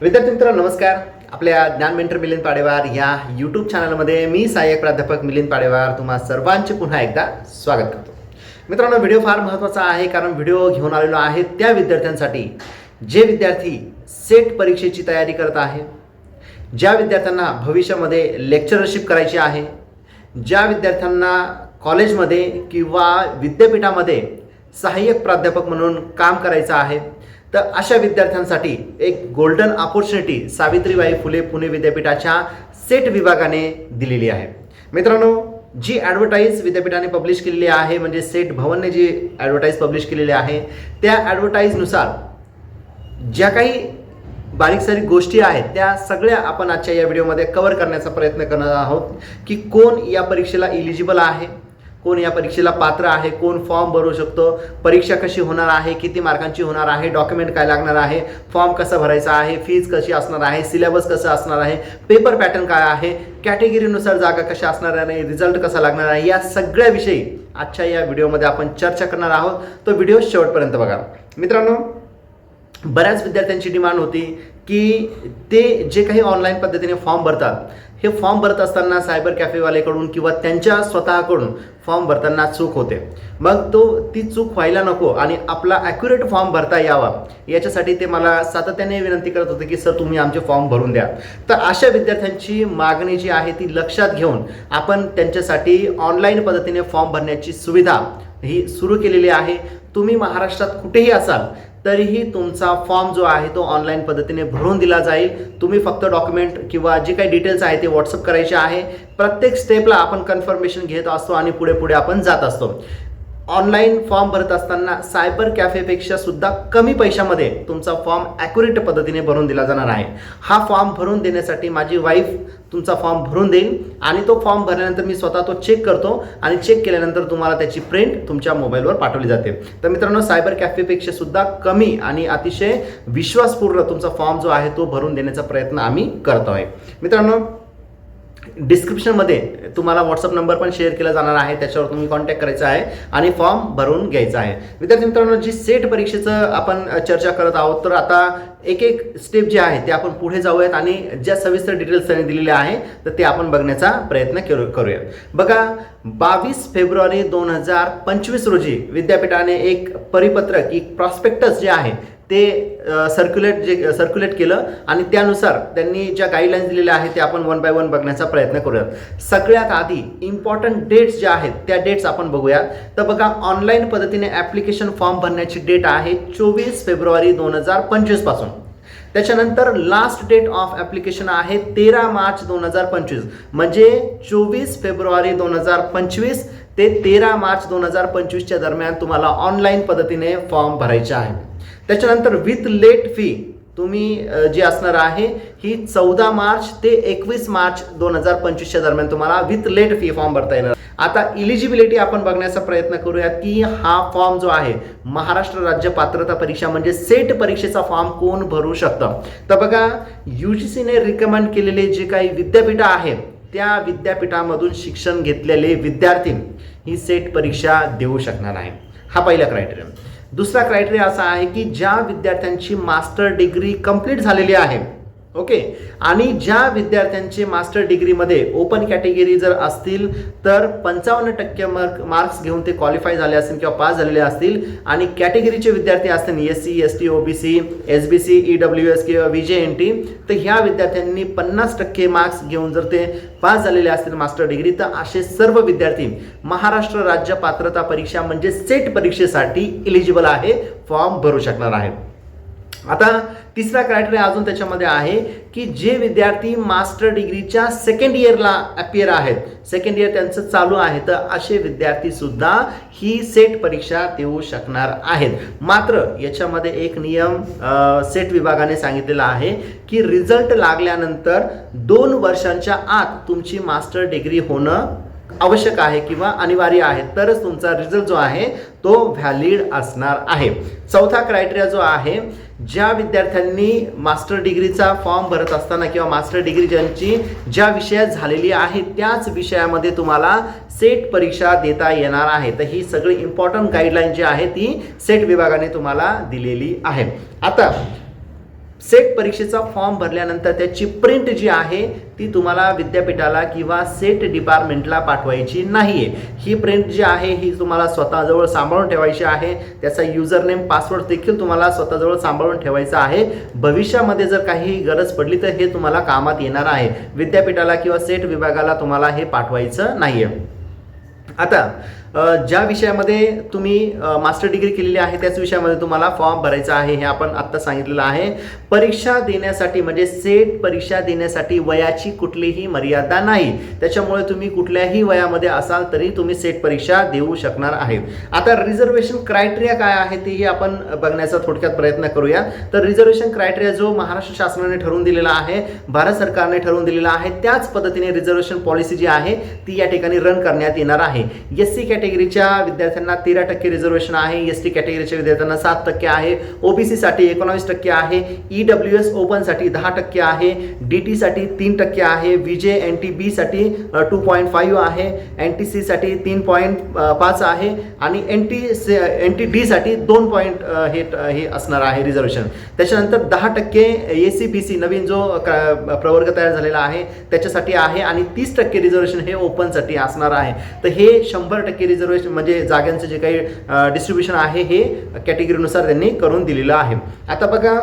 विद्यार्थी मित्रांनो नमस्कार. आपल्या ज्ञान मेंटर मिलिंद पाडेवार या यूट्यूब चॅनलमध्ये मी सहाय्यक प्राध्यापक मिलिंद पाडेवार तुम्हा सर्वांचे पुन्हा एकदा स्वागत करतो. मित्रांनो व्हिडिओ फार महत्त्वाचा आहे कारण व्हिडिओ घेऊन आलेलो आहे त्या विद्यार्थ्यांसाठी. जे विद्यार्थी सेट परीक्षेची तयारी करत आहे ज्या विद्यार्थ्यांना भविष्यामध्ये लेक्चरशिप करायची आहे ज्या विद्यार्थ्यांना कॉलेजमध्ये किंवा विद्यापीठामध्ये सहाय्यक प्राध्यापक म्हणून काम करायचं आहे तर अशा विद्यार्थ्यांसाठी एक गोल्डन ऑपॉर्च्युनिटी सावित्रीबाई फुले पुणे विद्यापीठाच्या सेट विभागाने दिलेली आहे. मित्रांनो जी ॲडव्हर्टाईज विद्यापीठाने पब्लिश केलेली आहे म्हणजे सेट भवनने जी ॲडव्हर्टाईज पब्लिश केलेली आहे त्या ॲडव्हर्टाईजनुसार ज्या काही बारीक सारीक गोष्टी आहेत त्या सगळ्या आपण आजच्या या व्हिडिओमध्ये कव्हर करण्याचा प्रयत्न करणार आहोत की कोण या परीक्षेला इलिजिबल आहे कोण या परीक्षेला पात्र आहे कोण फॉर्म भरू शकतो परीक्षा कशी होणार आहे किती मार्कांची होणार आहे डॉक्युमेंट काय लागणार आहे फॉर्म कसा भरायचा आहे फीज कशी असणार आहे सिलेबस कसं असणार आहे पेपर पॅटर्न काय आहे कॅटेगरीनुसार जागा कशा असणार आहे रिझल्ट कसा लागणार आहे या सगळ्याविषयी आजच्या या व्हिडिओमध्ये आपण चर्चा करणार आहोत. तो व्हिडिओ शेवटपर्यंत बघा. मित्रांनो बऱ्याच विद्यार्थ्यांची डिमांड होती. की ते जे काही ऑनलाईन पद्धतीने फॉर्म भरतात हे फॉर्म भरत असताना सायबर कॅफेवालेकडून किंवा त्यांच्या स्वतःकडून फॉर्म भरताना चूक होते. मग तो ती चूक व्हायला नको आणि आपला ॲक्युरेट फॉर्म भरता यावा याच्यासाठी ते मला सातत्याने विनंती करत होते की सर तुम्ही आमचे फॉर्म भरून द्या. तर अशा विद्यार्थ्यांची मागणी जी आहे ती लक्षात घेऊन आपण त्यांच्यासाठी ऑनलाईन पद्धतीने फॉर्म भरण्याची सुविधा ही सुरू केलेली आहे. तुम्ही महाराष्ट्रात कुठेही असाल तरीही तुमचा फॉर्म जो आहे तो ऑनलाईन पद्धतीने भरून दिला जाईल. तुम्ही फक्त डॉक्युमेंट किंवा जे काही डिटेल्स आहे ते व्हॉट्सअप करायचे आहे. प्रत्येक स्टेपला आपण कन्फर्मेशन घेत असतो आणि पुढे पुढे आपण जात असतो. ऑनलाईन फॉर्म भरत असताना सायबर कॅफेपेक्षा सुद्धा कमी पैशामध्ये तुमचा फॉर्म ॲक्युरेट पद्धतीने भरून दिला जाणार आहे. हा फॉर्म भरून देण्यासाठी माझी वाईफ तुमचा फॉर्म भरून देईल आणि तो फॉर्म भरल्यानंतर मी स्वतः तो चेक करतो आणि चेक केल्यानंतर तुम्हाला त्याची प्रिंट तुमच्या मोबाईलवर पाठवली जाते. तर मित्रांनो सायबर कॅफेपेक्षा सुद्धा कमी आणि अतिशय विश्वासपूर्ण तुमचा फॉर्म जो आहे तो भरून देण्याचा प्रयत्न आम्ही करतो आहे मित्रांनो डिस्क्रिप्शनमध्ये तुम्हाला व्हॉट्सअप नंबर पण शेअर केला जाणार आहे. त्याच्यावर तुम्ही कॉन्टॅक्ट करायचा आहे आणि फॉर्म भरून घ्यायचा आहे. विद्यार्थी मित्रांनो जी सेट परीक्षेचं आपण चर्चा करत आहोत तर आता एक एक स्टेप जे आहे ते आपण पुढे जाऊयात आणि ज्या सविस्तर डिटेल्स त्यांनी दिलेले आहे तर ते आपण बघण्याचा प्रयत्न करू करूया बघा बावीस फेब्रुवारी दोन हजार पंचवीस रोजी विद्यापीठाने एक परिपत्रक एक प्रॉस्पेक्टस जे आहे ते सर्क्युलेट जे सर्क्युलेट केलं आणि त्यानुसार त्यांनी ज्या गाईडलाईन्स दिलेल्या आहेत ते आपण वन बाय वन बघण्याचा प्रयत्न करूयात. सगळ्यात आधी इम्पॉर्टंट डेट्स ज्या आहेत त्या डेट्स आपण बघूयात. तर बघा ऑनलाईन पद्धतीने ॲप्लिकेशन फॉर्म भरण्याची डेट आहे चोवीस फेब्रुवारी दोन हजार पंचवीसपासून त्याच्यानंतर लास्ट डेट ऑफ ॲप्लिकेशन आहे तेरा मार्च दोन हजार पंचवीस. म्हणजे चोवीस फेब्रुवारी दोन हजार पंचवीस ते तेरा मार्च दोन हजार पंचवीसच्या दरम्यान तुम्हाला ऑनलाईन पद्धतीने फॉर्म भरायचे आहे. त्याच्यानंतर विथ लेट फी तुम्ही जी असणार आहे ही चौदा मार्च ते एकवीस मार्च दोन हजार पंचवीसच्या दरम्यान तुम्हाला विथ लेट फी फॉर्म भरता येणार. आता इलिजिबिलिटी आपण बघण्याचा प्रयत्न करूया की हा फॉर्म जो आहे महाराष्ट्र राज्य पात्रता परीक्षा म्हणजे सेट परीक्षेचा फॉर्म कोण भरू शकतं? तर बघा यू जी सीने रिकमेंड केलेले जे काही विद्यापीठं आहेत त्या विद्यापीठामधून शिक्षण घेतलेले विद्यार्थी ही सेट परीक्षा देऊ शकणार आहे हा पहिला क्रायटेरिया दुसरा क्रायटेरिया असा आहे की ज्या विद्यार्थ्यांची मास्टर डिग्री कंप्लीट झालेली आहे ओके आणि ज्या विद्यार्थ्यांचे मास्टर डिग्रीमध्ये ओपन कॅटेगरी जर असतील तर पंचावन्न टक्के मार्क मार्क्स घेऊन ते क्वालिफाय झाले असतील किंवा पास झालेले असतील. आणि कॅटेगरीचे विद्यार्थी असतील S C S T O B C S B C E W S किंवा व्ही जे एन टी तर ह्या विद्यार्थ्यांनी पन्नास टक्के मार्क्स घेऊन जर ते पास झालेले असतील मास्टर डिग्री तर असे सर्व विद्यार्थी महाराष्ट्र राज्य पात्रता परीक्षा म्हणजे सेट परीक्षेसाठी इलिजिबल आहे फॉर्म भरू शकणार आहे आता तिसरा क्रायटेरिया अजून त्याच्यामध्ये आहे की जे विद्यार्थी मास्टर डिग्रीच्या सेकंड इयरला अपियर आहेत सेकंड इयर त्यांचं चालू आहे तर असे विद्यार्थी सुद्धा ही सेट परीक्षा देऊ शकणार आहेत. मात्र याच्यामध्ये एक नियम आ, सेट विभागाने सांगितलेला आहे की रिझल्ट लागल्यानंतर दोन वर्षांच्या आत तुमची मास्टर डिग्री होणं आवश्यक आहे किंवा अनिवार्य आहे. तरच तुमचा रिझल्ट जो आहे तो व्हॅलिड असणार आहे. चौथा क्रायटेरिया जो आहे ज्या विद्यार्थ्यांनी मास्टर डिग्रीचा फॉर्म भरत असताना किंवा मास्टर डिग्री ज्यांची ज्या विषयात झालेली आहे त्याच विषयामध्ये तुम्हाला सेट परीक्षा देता येणार आहे. तर ही सगळी इम्पॉर्टंट गाईडलाईन जी आहे ती सेट विभागाने तुम्हाला दिलेली आहे. आता सेट परीक्षेचा फॉर्म भरल्यानंतर त्याची प्रिंट जी आहे ती तुम्हाला विद्यापीठाला किंवा सेट डिपार्टमेंटला पाठवायची नाही आहे ही प्रिंट जी आहे ही तुम्हाला स्वतःजवळ सांभाळून ठेवायची आहे. त्याचा युजर नेम पासवर्ड देखील तुम्हाला स्वतःजवळ सांभाळून ठेवायचा आहे. भविष्यामध्ये जर काही गरज पडली तर हे तुम्हाला कामात येणार आहे. विद्यापीठाला किंवा सेट विभागाला तुम्हाला हे पाठवायचं नाही आहे आता ज्या विषयामध्ये तुम्ही मास्टर डिग्री केलेली आहे त्याच विषयामध्ये तुम्हाला फॉर्म भरायचा आहे हे आपण आत्ता सांगितलेलं आहे. परीक्षा देण्यासाठी म्हणजे सेट परीक्षा देण्यासाठी वयाची कुठलीही मर्यादा नाही. त्याच्यामुळे तुम्ही कुठल्याही वयामध्ये असाल तरी तुम्ही सेट परीक्षा देऊ शकणार आहे आता रिझर्वेशन क्रायटेरिया काय आहे तेही आपण बघण्याचा थोडक्यात प्रयत्न करूया. तर रिझर्वेशन क्रायटेरिया जो महाराष्ट्र शासनाने ठरवून दिलेला आहे भारत सरकारने ठरवून दिलेला आहे त्याच पद्धतीने रिझर्वेशन पॉलिसी जी आहे ती या ठिकाणी रन करण्यात येणार आहे. एस सी कॅटेगरीच्या विद्यार्थ्यांना तेरा टक्के रिझर्वेशन आहे एस टी कॅटेगरीच्या विद्यार्थ्यांना सात टक्के आहे ओबीसी साठी एकोणावीस टक्के आहे ई डब्ल्यू एस ओपनसाठी दहा टक्के आहे डी टी साठी तीन टक्के आहे विजे एन टी बी साठी टू पॉईंट फाईव्ह आहे एन टी सी साठी तीन पॉईंट पाच आहे आणि N T N T D साठी दोन पॉईंट हे हे असणार आहे रिझर्वेशन त्याच्यानंतर दहा टक्के ए सी बी सी नवीन जो प्रवर्ग तयार झालेला आहे त्याच्यासाठी आहे आणि तीस टक्के रिझर्वेशन हे ओपनसाठी असणार आहे. तर हे शंभर टक्के रिझर्वेशन म्हणजे जागांचं जे काही डिस्ट्रीब्युशन आहे हे कॅटेगरीनुसार त्यांनी करून दिलेलं आहे. आता बघा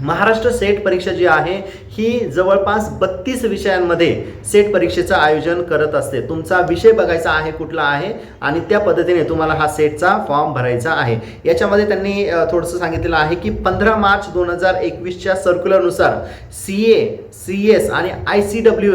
महाराष्ट्र सेट परीक्षा जी आहे ही जवळपास बत्तीस विषयांमध्ये सेट परीक्षेचं आयोजन करत असते. तुमचा विषय बघायचा आहे कुठला आहे आणि त्या पद्धतीने तुम्हाला हा सेटचा फॉर्म भरायचा आहे. याच्यामध्ये त्यांनी थोडंसं सांगितलेलं आहे की पंधरा मार्च दोन हजार एकवीसच्या सर्क्युलरनुसार सी ए सी एस आणि आय सी डब्ल्यू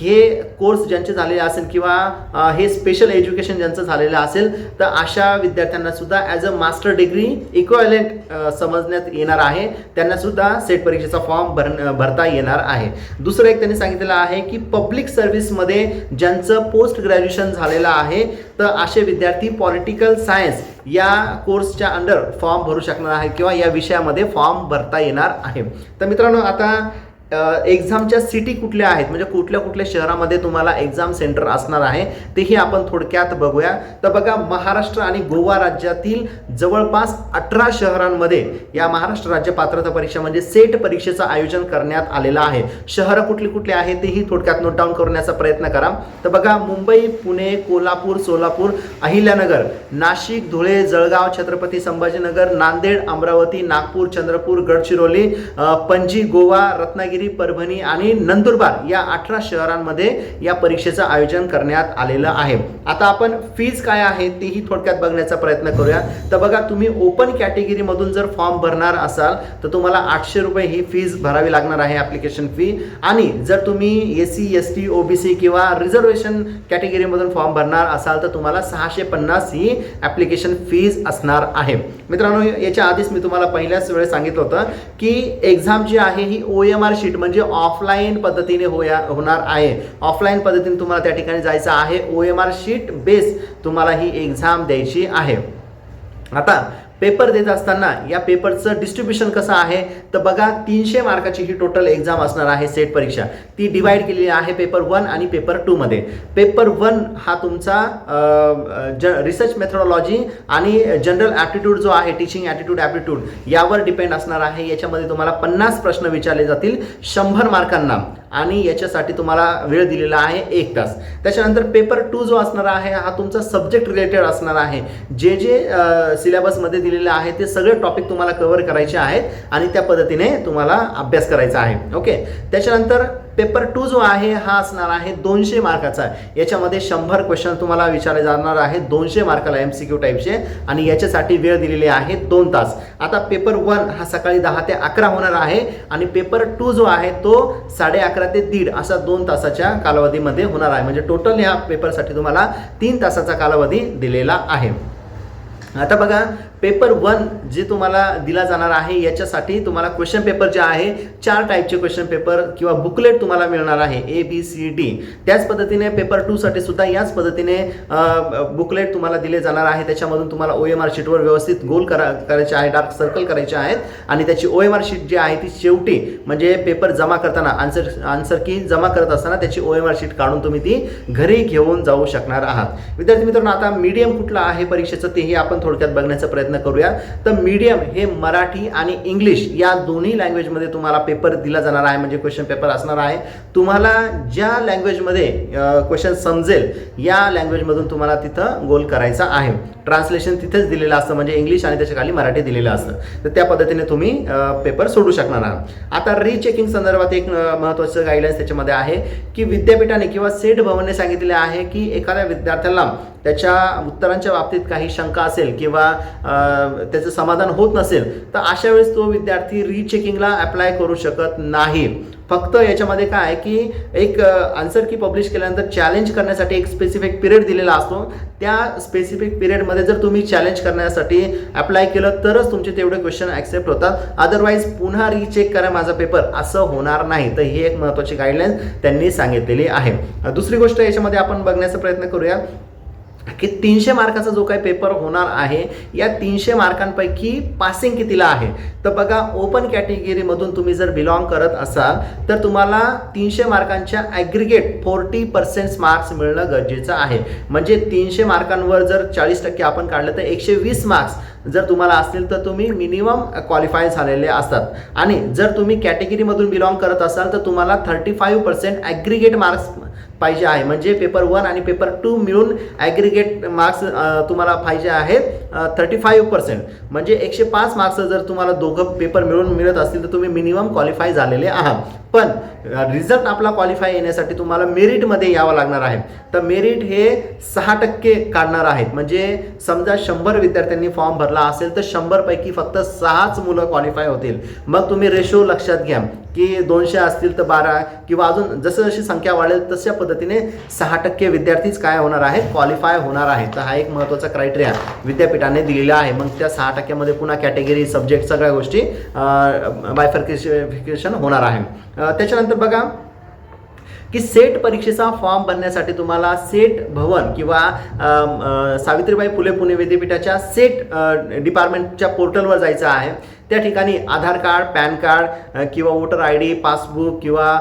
हे कोर्स ज्यांचे झालेले असेल किंवा हे स्पेशल एज्युकेशन ज्यांचं झालेलं असेल तर अशा विद्यार्थ्यांना सुद्धा as a master degree equivalent समजण्यात येणार आहे. त्यांना सुद्धा सेट परीक्षेचा फॉर्म भर भरता येईल. येणार आहे. दुसरं एक त्यांनी सांगितलेलं आहे की पब्लिक सर्व्हिसमध्ये ज्यांचं पोस्ट ग्रॅज्युएशन झालेलं आहे तर असे विद्यार्थी पॉलिटिकल सायन्स या कोर्सच्या अंडर फॉर्म भरू शकणार आहे किंवा या विषयामध्ये फॉर्म भरता येणार आहे. तर मित्रांनो आता एक्झामच्या सिटी कुठल्या आहेत? म्हणजे कुठल्या कुठल्या शहरामध्ये तुम्हाला एक्झाम सेंटर असणार आहे? तेही आपण थोडक्यात बघूया. तर बघा महाराष्ट्र आणि गोवा राज्यातील जवळपास अठरा शहरांमध्ये या महाराष्ट्र राज्य पात्रता परीक्षा म्हणजे सेट परीक्षेचं आयोजन करण्यात आलेलं आहे. शहरं कुठली कुठली आहे तेही थोडक्यात नोट डाऊन करण्याचा प्रयत्न करा. तर बघा मुंबई पुणे कोल्हापूर सोलापूर अहिल्यानगर नाशिक धुळे जळगाव छत्रपती संभाजीनगर नांदेड अमरावती नागपूर चंद्रपूर गडचिरोली पणजी गोवा रत्नागिरी परभणी आणि नंदुरबार या अठरा शहरांमध्ये या परीक्षेचं आयोजन करण्यात आलेलं आहे. आता आपण फीज काय आहे तेही थोडक्यात बघण्याचा प्रयत्न करूया. तर बघा तुम्ही ओपन कॅटेगरीमधून जर फॉर्म भरणार असाल तर तुम्हाला आठशे रुपये ही फीज भरावी लागणार आहे ॲप्लिकेशन फी आणि जर तुम्ही S C S T O B C किंवा रिझर्वेशन कॅटेगरीमधून फॉर्म भरणार असाल तर तुम्हाला सहाशे पन्नास ही ॲप्लिकेशन फीज असणार आहे. मित्रांनो याच्या आधीच मी तुम्हाला पहिल्याच वेळेस सांगितलं होतं की एक्झाम जी आहे ही ओ एम आर शीट म्हणजे ऑफलाईन पद्धतीने होया होणार आहे. ऑफलाईन पद्धतीने तुम्हाला त्या ठिकाणी जायचं आहे. O M R sheet base तुम्हाला ही एक्झाम द्यायची आहे. आता पेपर देत असताना या पेपरचं डिस्ट्रीब्युशन कसं आहे? तर बघा तीनशे मार्काची ही टोटल एक्झाम असणार आहे सेट परीक्षा. ती डिवाइड केलेली आहे पेपर वन आणि पेपर टूमध्ये पेपर वन हा तुमचा ज रिसर्च मेथडॉलॉजी आणि जनरल ॲप्टिट्यूड जो आहे टीचिंग ॲटिट्यूड ॲप्टिट्यूड यावर डिपेंड असणार आहे. याच्यामध्ये तुम्हाला पन्नास प्रश्न विचारले जातील शंभर मार्कांना आणि याच्यासाठी तुम्हाला वेळ दिलेला आहे एक तास. त्याच्यानंतर पेपर टू जो असणार आहे हा तुमचा सब्जेक्ट रिलेटेड असणार आहे. जे जे सिलेबसमध्ये दिलेले आहे ते सगळे टॉपिक तुम्हाला कव्हर करायचे आहेत आणि त्या पद्धतीने तुम्हाला अभ्यास करायचा आहे. ओके त्याच्यानंतर पेपर टू जो आहे हा असणार आहे दोनशे मार्काचा. याच्यामध्ये शंभर क्वेश्चन तुम्हाला विचारले जाणार आहे दोनशे मार्काला एम सी क्यू टाईपचे आणि याच्यासाठी वेळ दिलेली आहे दोन तास. आता पेपर वन हा सकाळी दहा ते अकरा होणार आहे आणि पेपर टू जो आहे तो साडे अकरा ते दीड असा दोन तासाच्या कालावधीमध्ये होणार आहे. म्हणजे टोटल ह्या पेपरसाठी तुम्हाला तीन तासाचा कालावधी दिलेला आहे. आता बघा पेपर वन जे तुम्हाला दिला जाणार आहे याच्यासाठी तुम्हाला क्वेश्चन पेपर जे आहे चार टाईपचे क्वेश्चन पेपर किंवा बुकलेट तुम्हाला मिळणार आहे ए बी सी डी त्याच पद्धतीने पेपर टूसाठी सुद्धा याच पद्धतीने बुकलेट तुम्हाला दिले जाणार आहे. त्याच्यामधून तुम्हाला ओ एम आर शीटवर व्यवस्थित गोल करा करायचे आहे डार्क सर्कल करायचे आहेत. आणि त्याची ओ एम आर शीट जी आहे ती शेवटी म्हणजे पेपर जमा करताना आन्सर आन्सर की जमा करत असताना त्याची ओ एम आर शीट काढून तुम्ही ती घरी घेऊन जाऊ शकणार आहात. विद्यार्थी मित्रांनो आता मीडियम कुठला आहे परीक्षेचं तेही आपण थोडक्यात बघण्याचा प्रयत्न प्रयत्न करूया. तर मीडियम हे मराठी आणि इंग्लिश या दोन्ही लँग्वेजमध्ये तुम्हाला पेपर दिला जाणार आहे म्हणजे क्वेश्चन पेपर असणार आहे. तुम्हाला ज्या लँग्वेजमध्ये क्वेश्चन समजेल या लँग्वेजमधून तुम्हाला तिथं गोल करायचा आहे. ट्रान्सलेशन तिथेच दिलेलं असतं म्हणजे इंग्लिश आणि त्याच्याखाली मराठी दिलेलं असतं. तर त्या पद्धतीने तुम्ही पेपर सोडू शकणार आहात. आता रिचेकिंग संदर्भात एक महत्त्वाचं गाईडलाईन्स त्याच्यामध्ये आहे की विद्यापीठाने किंवा सेठ भवनने सांगितले आहे की एखाद्या विद्यार्थ्याला त्याच्या उत्तरांच्या बाबतीत काही शंका असेल किंवा त्याचं समाधान होत नसेल तर अशा वेळेस तो विद्यार्थी रिचेकिंगला अप्लाय करू शकत नाही. फक्त याच्यामध्ये काय आहे की एक आन्सर की पब्लिश केल्यानंतर चॅलेंज करण्यासाठी एक स्पेसिफिक पिरियड दिलेला असतो. त्या स्पेसिफिक पिरियडमध्ये जर तुम्ही चॅलेंज करण्यासाठी अप्लाय केलं तरच तुमचे तेवढे क्वेश्चन ॲक्सेप्ट होतात. अदरवाईज पुन्हा रिचेक करा माझा पेपर असं होणार नाही. तर ही एक महत्त्वाची गाईडलाईन त्यांनी सांगितलेली आहे. दुसरी गोष्ट याच्यामध्ये आपण बघण्याचा प्रयत्न करूया. की तीनशे मार्काचा जो काही पेपर होणार आहे या तीनशे मार्कांपैकी पासिंग कितीला आहे? तर बघा ओपन कॅटेगरीमधून तुम्ही जर बिलॉंग करत असाल तर तुम्हाला तीनशे मार्कांच्या ॲग्रिगेट फोर्टी पर्सेंट मार्क्स मिळणं गरजेचं आहे. म्हणजे तीनशे मार्कांवर जर चाळीस टक्के आपण काढलं तर एकशे वीस मार्क्स जर तुम्हाला असतील तर तुम्ही मिनिमम क्वालिफाय झालेले असतात. आणि जर तुम्ही कॅटेगरीमधून बिलॉंग करत असाल तर तुम्हाला thirty five percent aggregate marks पाहिजे आहे. म्हणजे पेपर वन आणि पेपर टू मिळून ॲग्रिगेट मार्क्स तुम्हाला पाहिजे आहेत थर्टी फाईव्ह पर्सेंट म्हणजे एकशे पाच मार्क्स जर तुम्हाला दोघं पेपर मिळून मिळत असतील तर तुम्ही मिनिमम क्वालिफाय झालेले आहात. पण रिझल्ट आपला क्वालिफाय येण्यासाठी तुम्हाला मेरिटमध्ये यावं लागणार आहे. तर मेरिट हे सहा टक्के काढणार आहेत. म्हणजे समजा शंभर विद्यार्थ्यांनी फॉर्म भरला असेल तर शंभरपैकी फक्त सहाच मुलं क्वालिफाय होतील. मग तुम्ही रेशो लक्षात घ्या. की दोनशे असतील तर बारा किंवा अजून जसं जशी संख्या वाढेल तशा पद्धतीने सहा टक्के विद्यार्थीच काय होणार आहेत क्वालिफाय होणार आहेत. तर हा एक महत्त्वाचा क्रायटेरिया विद्यापीठाने दिलेला आहे. मग त्या सहा टक्क्यामध्ये पुन्हा कॅटेगरी सब्जेक्ट सगळ्या गोष्टी बायफर्किफिकेशन होणार आहे. त्याच्यानंतर बघा की सेट परीक्षेचा फॉर्म भरण्यासाठी तुम्हाला सेट भवन किंवा सावित्रीबाई फुले पुणे विद्यापीठाच्या सेट डिपार्टमेंटच्या पोर्टलवर जायचं आहे. त्या ठिकाणी आधार कार्ड पॅन कार्ड किंवा वोटर आय डी पासबुक किंवा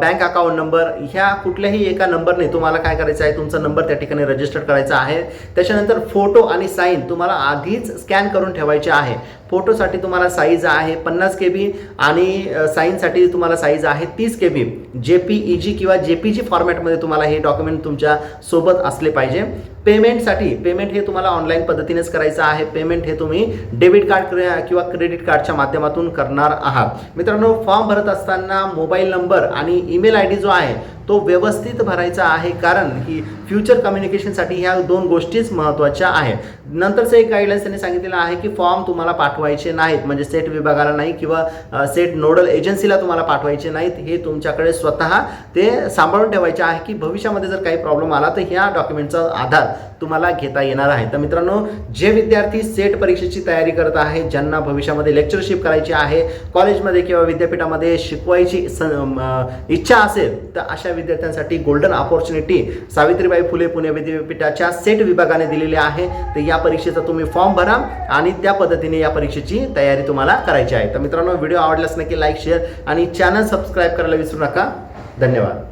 बँक अकाउंट नंबर ह्या कुठल्याही एका नंबरने तुम्हाला काय करायचं आहे? तुमचा नंबर त्या ठिकाणी रजिस्टर करायचा आहे. त्याच्यानंतर फोटो आणि साईन तुम्हाला आधीच स्कॅन करून ठेवायचे आहे. फोटोसाठी तुम्हाला साईज आहे पन्नास के बी आणि साईनसाठी तुम्हाला साईज आहे तीस के बी जे पी ई जी किंवा जे पी जी फॉर्मॅटमध्ये तुम्हाला हे डॉक्युमेंट तुमच्यासोबत असले पाहिजे. पेमेंटसाठी पेमेंट हे तुम्हाला ऑनलाईन पद्धतीनेच करायचं आहे. पेमेंट हे तुम्ही डेबिट कार्ड किंवा क्रेडिट कार्डच्या माध्यमातून करणार आहात. मित्रांनो फॉर्म भरत असताना मोबाईल नंबर आणि ईमेल आय डी जो आहे तो व्यवस्थित भरायचा आहे कारण की फ्युचर कम्युनिकेशनसाठी ह्या दोन गोष्टीच महत्त्वाच्या आहेत. नंतरचं एक गाईडलाईन्स त्यांनी सांगितलेलं आहे की फॉर्म तुम्हाला पाठवायचे नाहीत. म्हणजे सेट विभागाला नाही किंवा सेट नोडल एजन्सीला तुम्हाला पाठवायचे नाहीत. हे तुमच्याकडे स्वतः ते सांभाळून ठेवायचे आहे की भविष्यामध्ये जर काही प्रॉब्लेम आला तर ह्या डॉक्युमेंटचा आधार तुम्हाला घेता येणार आहे. तर मित्रांनो जे विद्यार्थी सेट परीक्षेची तयारी करत आहेत ज्यांना भविष्यामध्ये लेक्चरशिप करायची आहे कॉलेजमध्ये किंवा विद्यापीठामध्ये शिकवायची स- इच्छा असेल तर अशा विद्यार्थ्यांसाठी गोल्डन ऑपॉर्च्युनिटी सावित्रीबाई फुले पुणे विद्यापीठाच्या सेट विभागाने दिलेली आहे. तर या परीक्षेचा तुम्ही फॉर्म भरा आणि त्या पद्धतीने या परीक्षेची तयारी तुम्हाला करायची आहे. तर मित्रांनो व्हिडिओ आवडल्यास नक्की लाईक शेअर आणि चॅनल सबस्क्राईब करायला विसरू नका. धन्यवाद.